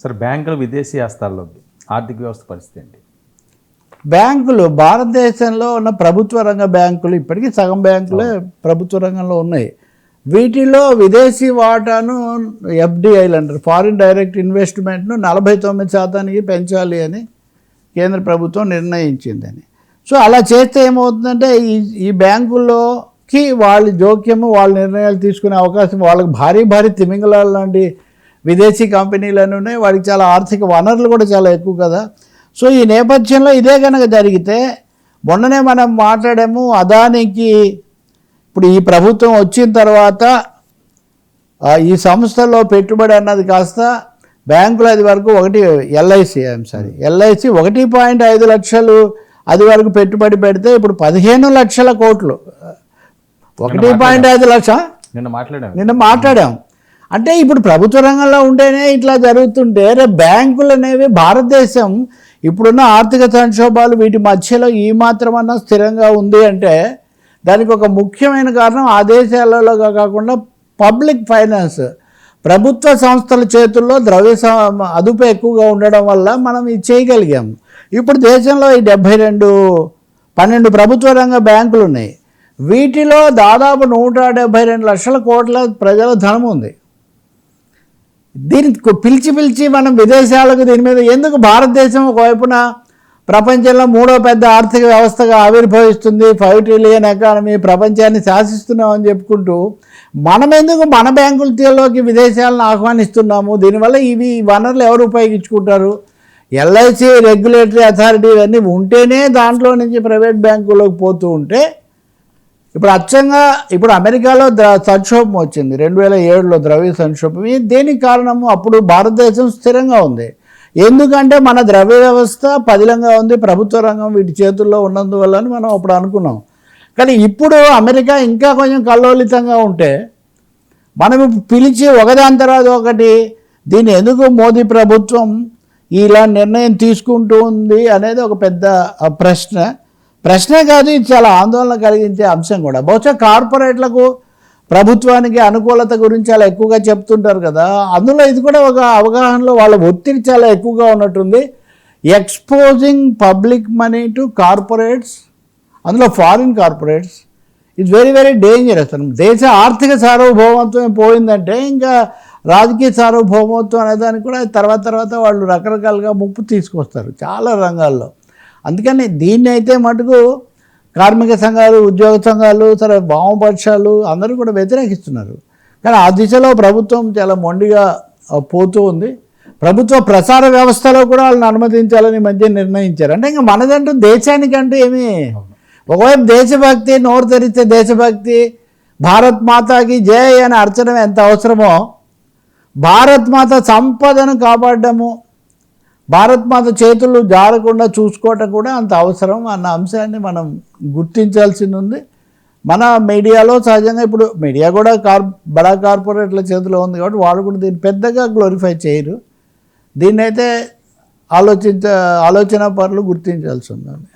Sir బ్యాంకులు విదేశీ హస్తాల్లోకి ఆర్థిక వ్యవస్థ పరిస్థితి ఏంటి? బ్యాంకులు భారతదేశంలో ఉన్న ప్రభుత్వ రంగ బ్యాంకులు ఇప్పటికీ సగం బ్యాంకులే ప్రభుత్వ రంగంలో ఉన్నాయి. వీటిలో విదేశీ వాటాను ఎఫ్డిఐలు అంటారు. ఫారిన్ డైరెక్ట్ ఇన్వెస్ట్మెంట్ను నలభై తొమ్మిది శాతానికి పెంచాలి అని కేంద్ర ప్రభుత్వం నిర్ణయించిందని. సో అలా చేస్తే ఏమవుతుందంటే ఈ ఈ బ్యాంకుల్లోకి వాళ్ళ జోక్యము వాళ్ళ నిర్ణయాలు తీసుకునే అవకాశం వాళ్ళకి భారీ భారీ తిమింగలాలు లాంటి విదేశీ కంపెనీలు ఉన్నాయి వాడికి చాలా ఆర్థిక వనరులు కూడా చాలా ఎక్కువ కదా. సో ఈ నేపథ్యంలో ఇదే కనుక జరిగితే మొన్ననే మనం మాట్లాడాము అదానికి ఇప్పుడు ఈ ప్రభుత్వం వచ్చిన తర్వాత ఈ సంస్థలో పెట్టుబడి అన్నది కాస్త బ్యాంకులు అది వరకు ఒకటి ఎల్ఐసి సారీ ఎల్ఐసి ఒకటి పాయింట్ ఐదు లక్షలు అది వరకు పెట్టుబడి పెడితే ఇప్పుడు పదిహేను లక్షల కోట్లు. ఒకటి పాయింట్ ఐదు లక్ష? నిన్న మాట్లాడాము నిన్న మాట్లాడాం. అంటే ఇప్పుడు ప్రభుత్వ రంగంలో ఉంటేనే ఇట్లా జరుగుతుంటే రేపు బ్యాంకులు అనేవి భారతదేశం ఇప్పుడున్న ఆర్థిక సంక్షోభాలు వీటి మధ్యలో ఈ మాత్రమన్నా స్థిరంగా ఉంది అంటే దానికి ఒక ముఖ్యమైన కారణం ఆ దేశాలలో కాకుండా పబ్లిక్ ఫైనాన్స్. ప్రభుత్వ సంస్థల చేతుల్లో ద్రవ్య స- అదుపు ఎక్కువగా ఉండడం వల్ల మనం ఇది చేయగలిగాం. ఇప్పుడు దేశంలో ఈ డెబ్భై రెండు పన్నెండు ప్రభుత్వ రంగ బ్యాంకులు ఉన్నాయి. వీటిలో దాదాపు నూట డెబ్భై రెండు లక్షల కోట్ల ప్రజల ధనం ఉంది. దీనికి పిలిచి పిలిచి మనం విదేశాలకు దీని మీద ఎందుకు భారతదేశం ఒకవైపున ప్రపంచంలో మూడో పెద్ద ఆర్థిక వ్యవస్థగా ఆవిర్భవిస్తుంది ఫైవ్ ట్రిలియన్ ఎకానమీ ప్రపంచాన్ని శాసిస్తున్నామని చెప్పుకుంటూ మనం ఎందుకు మన బ్యాంకులలోకి విదేశాలను ఆహ్వానిస్తున్నాము? దీనివల్ల ఇవి వనరులు ఎవరు ఉపయోగించుకుంటారు? ఎల్ఐసి రెగ్యులేటరీ అథారిటీ ఇవన్నీ ఉంటేనే దాంట్లో నుంచి ప్రైవేట్ బ్యాంకులోకి పోతూ ఉంటే ఇప్పుడు అచ్చంగా ఇప్పుడు అమెరికాలో ద సంక్షోభం వచ్చింది. రెండు వేల ఏడులో ద్రవ్య సంక్షోభం. దేనికి కారణము? అప్పుడు భారతదేశం స్థిరంగా ఉంది. ఎందుకంటే మన ద్రవ్య వ్యవస్థ పదిలంగా ఉంది ప్రభుత్వ రంగం వీటి చేతుల్లో ఉన్నందువల్ల అని మనం అప్పుడు అనుకున్నాం. కానీ ఇప్పుడు అమెరికా ఇంకా కొంచెం కల్లోలితంగా ఉంటే మనం పిలిచి ఒకదాని తర్వాత ఒకటి దీన్ని ఎందుకు మోదీ ప్రభుత్వం ఇలా నిర్ణయం తీసుకుంటూ ఉంది అనేది ఒక పెద్ద ప్రశ్న. ప్రశ్నే కాదు ఇది చాలా ఆందోళన కలిగించే అంశం కూడా. బహుశా కార్పొరేట్లకు ప్రభుత్వానికి అనుకూలత గురించి చాలా ఎక్కువగా చెప్తుంటారు కదా. అందులో ఇది కూడా ఒక అవగాహనలో వాళ్ళ ఒత్తిడి చాలా ఎక్కువగా ఉన్నట్టుంది. Exposing public money to corporates అందులో foreign corporates it's very very dangerous దేశ ఆర్థిక సార్వభౌమత్వం పోయిందంటే ఇంకా రాజకీయ సార్వభౌమత్వం అనేదానికి కూడా తర్వాత తర్వాత వాళ్ళు రకరకాలుగా ముప్పు తీసుకొస్తారు చాలా రంగాల్లో. అందుకని దీన్ని అయితే మటుకు కార్మిక సంఘాలు ఉద్యోగ సంఘాలు సరే వామపక్షాలు అందరూ కూడా వ్యతిరేకిస్తున్నారు. కానీ ఆ దిశలో ప్రభుత్వం చాలా మొండిగా పోతూ ఉంది. ప్రభుత్వ ప్రసార వ్యవస్థలో కూడా వాళ్ళని అనుమతించాలని మధ్య నిర్ణయించారు. అంటే ఇంకా మనదంటూ దేశానికంటూ ఏమీ ఒకవైపు దేశభక్తి నోరు తెరిస్తే దేశభక్తి భారత్ మాతాకి జయ అని అర్చన ఎంత అవసరమో భారత్ మాత సంపదను కాపాడము భారత్ మాత చేతులు జారకుండా చూసుకోవటం కూడా అంత అవసరం అన్న అంశాన్ని మనం గుర్తించాల్సి ఉంది మన మీడియాలో సహజంగా ఇప్పుడు మీడియా కూడా కార్ బడా కార్పొరేట్ల చేతిలో ఉంది కాబట్టి వాళ్ళు కూడా దీన్ని పెద్దగా గ్లోరిఫై చేయరు. దీన్నైతే ఆలోచించ ఆలోచన పరులు గుర్తించాల్సి ఉందండి.